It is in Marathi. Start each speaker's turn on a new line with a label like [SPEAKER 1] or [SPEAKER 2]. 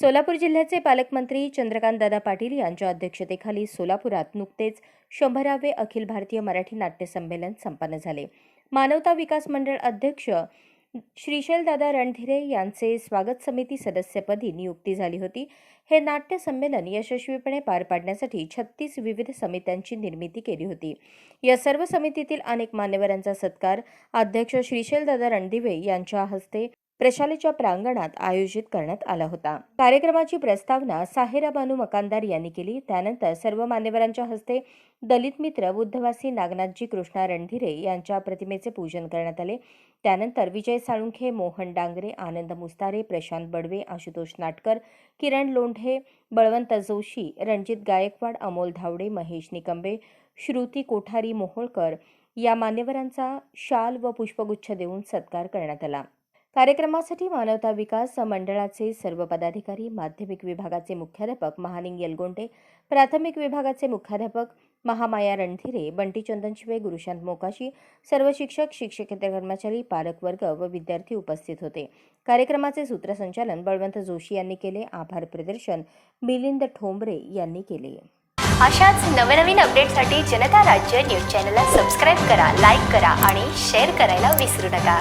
[SPEAKER 1] सोलापूर जिल्ह्याचे पालकमंत्री चंद्रकांतदादा पाटील यांच्या अध्यक्षतेखाली सोलापुरात नुकतेच शंभरावे अखिल भारतीय मराठी नाट्य संमेलन संपन्न झाले. मानवता विकास मंडळ अध्यक्ष श्रीशैलदादा रणधीरे यांचे स्वागत समिती सदस्यपदी नियुक्ती झाली होती. हे नाट्य संमेलन यशस्वीपणे पार पाडण्यासाठी छत्तीस विविध समित्यांची निर्मिती केली होती. या सर्व समितीतील अनेक मान्यवरांचा सत्कार अध्यक्ष श्रीशैलदादा रणदिवे यांच्या हस्ते प्रशालेच्या प्रांगणात आयोजित करण्यात आला होता. कार्यक्रमाची प्रस्तावना साहेरा बानू मकानदार यांनी केली. त्यानंतर सर्व मान्यवरांच्या हस्ते दलित मित्र बुद्धवासी नागनाथजी कृष्णा रणधीरे यांच्या प्रतिमेचे पूजन करण्यात आले. त्यानंतर विजय साळुंखे मोहन डांगरे आनंद मुस्तारे प्रशांत बडवे आशुतोष नाटकर किरण लोंढे बळवंत जोशी रणजित गायकवाड अमोल धावडे महेश निकंबे श्रुती कोठारी मोहोळकर या मान्यवरांचा शाल व पुष्पगुच्छ देऊन सत्कार करण्यात आला. कार्यक्रमासाठी मानवता विकास मंडळाचे सर्व पदाधिकारी माध्यमिक विभागाचे मुख्याध्यापक महालिंग यलगोंडे प्राथमिक विभागाचे मुख्याध्यापक महामाया रणधीरे बंटी चंदनशिवे गुरुशांत मोकाशी सर्व शिक्षक शिक्षकेतर कर्मचारी पालकवर्ग व विद्यार्थी उपस्थित होते. कार्यक्रमाचे सूत्रसंचालन बळवंत जोशी यांनी केले. आभार प्रदर्शन मिलिंद ठोंबरे यांनी केले.
[SPEAKER 2] अशाच नवनवीन अपडेटसाठी जनता राज्य न्यूज चॅनलला सबस्क्राईब करा लाईक करा आणि शेअर करायला विसरू नका.